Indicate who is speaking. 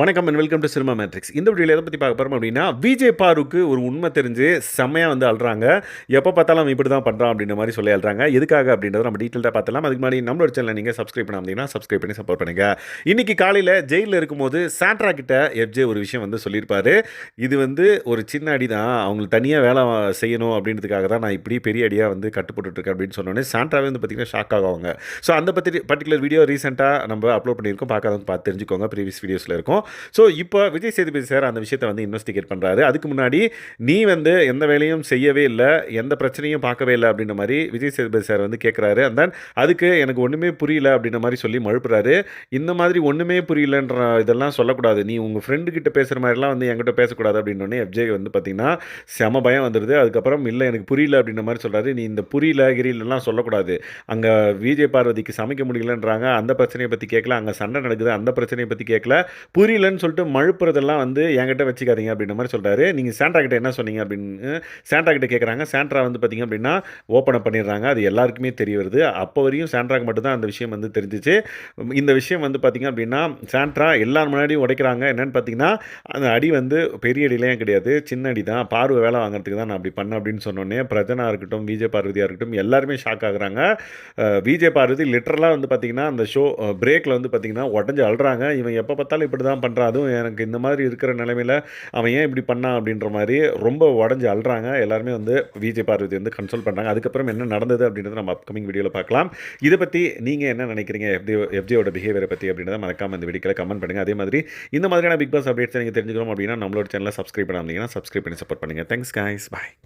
Speaker 1: வணக்கம் and welcome to cinema Matrix இந்த வீடியோவில் எதை பற்றி பார்க்க போகிறோம் அப்படின்னா விஜய் பாருக்கு ஒரு உண்மை தெரிஞ்சு செம்மையாக வந்து அழுறாங்க. எப்போ பார்த்தாலும் அவன் இப்படி தான் பண்ணுறான் அப்படின்ற மாதிரி சொல்லி அழுறாங்க. எதுக்காக அப்படின்றத நம்ம டீட்டெயிலாக பார்த்தலாம் அதுக்கு முன்னாடி நம்மளோட சேனல் நீங்கள் சப்ஸ்கிரைப் பண்ணாமீங்கன்னா சப்ஸ்கிரைப் பண்ணி சப்போர்ட் பண்ணுங்கள் இன்னைக்கு காலையில் ஜெயிலில் இருக்கும்போது சாண்ட்ரா கிட்ட எஃப்ஜே ஒரு விஷயம் வந்து சொல்லியிருப்பார். இது வந்து ஒரு சின்ன அடி தான் அவங்களுக்கு தனியாக வேலை செய்யணும் அப்படின்றதுக்காக தான் நான் இப்படி பெரிய அடியாக வந்து கட்டுப்பட்டுருக்கேன் அப்படின்னு சொன்னோன்னே சாண்ட்ராவே வந்து பார்த்தீங்கன்னா ஷாக் ஆகுவாங்க ஸோ அந்த பற்றி பர்டிகுலர் வீடியோ ரீசெண்டாக நம்ம அப்லோட் பண்ணியிருக்கோம். பார்க்காதவங்க பார்த்து தெரிஞ்சுக்கோங்க. ப்ரீவியஸ் வீடியோஸில் இருக்கும். ஸோ இப்போ விஜய் சேதுபதி சார் அந்த விஷயத்தை வந்து இன்வெஸ்டிகேட் பண்ணுறாரு அதுக்கு முன்னாடி நீ வந்து எந்த வேலையும் செய்யவே இல்லை எந்த பிரச்சனையும் பார்க்கவே இல்லை அப்படின்ற மாதிரி விஜய் சேதுபதி சார் வந்து கேட்குறாரு அண்ட் தென் அதுக்கு எனக்கு ஒன்றுமே புரியல அப்படின்ற மாதிரி சொல்லி மழுப்புறாரு. இந்த மாதிரி ஒன்றுமே புரியலன்ற இதெல்லாம் சொல்லக்கூடாது. நீ உங்கள் ஃப்ரெண்டு கிட்ட பேசுகிற மாதிரிலாம் வந்து என்கிட்ட பேசக்கூடாது அப்படின்னோடனே எஃப்ஜே வந்து பார்த்தீங்கன்னா செம பயம் வந்துடுது அதுக்கப்புறம் இல்லை எனக்கு புரியல அப்படின்ற மாதிரி சொல்கிறாரு நீ இந்த புரியல கிரியிலலாம் சொல்லக்கூடாது. அங்கே விஜய் பார்வதிக்கு சமைக்க முடியலன்றாங்க. அந்த பிரச்சனையை பற்றி கேட்கல அங்கே சண்டை நடக்குது. அந்த பிரச்சனையை பற்றி கேட்கல புரியலன்னு சொல்லிட்டு மழுப்புறதெல்லாம் வந்து என்கிட்ட வச்சுக்காதீங்க அப்படின்ற மாதிரி சொல்கிறாரு நீங்கள் சாண்ட்ரா கிட்ட என்ன சொன்னீங்க அப்படின்னு சாண்ட்ரா கிட்ட கேட்குறாங்க சாண்ட்ரா வந்து பார்த்தீங்க அப்படின்னா ஓப்பன் பண்ணிடுறாங்க. அது எல்லாருக்குமே தெரிய வருது. அப்போ வரையும் சாண்ட்ராக்கு மட்டும்தான் அந்த விஷயம் வந்து தெரிஞ்சிச்சு. இந்த விஷயம் வந்து பார்த்தீங்க அப்படின்னா சாண்ட்ரா எல்லார் முன்னாடியும் உடைக்கிறாங்க. என்னன்னு பார்த்தீங்கன்னா அந்த அடி வந்து பெரிய அடியிலேயே கிடையாது. சின்ன அடி தான் பார்வை வேலை வாங்குறதுக்கு தான் நான் அப்படி பண்ணேன் அப்படின்னு சொன்னோன்னே பிரஜனா இருக்கட்டும் விஜய் பார்வதியாக இருக்கட்டும் எல்லாருமே ஷாக் ஆகுறாங்க. விஜய் பார்வதி லிட்டரலாக வந்து பார்த்தீங்கன்னா அந்த ஷோ பிரேக்கில் வந்து பார்த்தீங்கன்னா உடஞ்சி அழுறாங்க. இவன் எப்போ பார்த்தாலும் இப்படி தான் பண்ணுறான் அதுவும் எனக்கு இந்த மாதிரி இருக்கிற நிலைமையில் அவன் ஏன் இப்படி பண்ணான் அப்படின்ற மாதிரி ரொம்ப உடஞ்சி அழுறாங்க. எல்லாருமே வந்து விஜய் பார்வதி வந்து கன்சோல் பண்ணுறாங்க அதுக்கப்புறம் என்ன நடந்தது அப்படின்றத நம்ம அப்கமிங் வீடியோவில் பார்க்கலாம். இதை பற்றி நீங்கள் என்ன நினைக்கிறீங்க? எஃப்டி எஃப்ஜியோட பிஹேவியரை பற்றி அப்படின்றத மறக்காம இந்த வீடியோவில் கமெண்ட் பண்ணுங்கள் அதே மாதிரி இந்த மாதிரியான பிக் பாஸ் அப்டேட்ஸ் நீங்கள் தெரிஞ்சுக்கணும் அப்படின்னா நம்மளோட சேனலை சப்ஸ்கிரைப் பண்ணாமல் சப்ஸ்கிரைப் பண்ணி சப்போர்ட் பண்ணுங்கள் தேங்க்ஸ் காய்ஸ் பாய்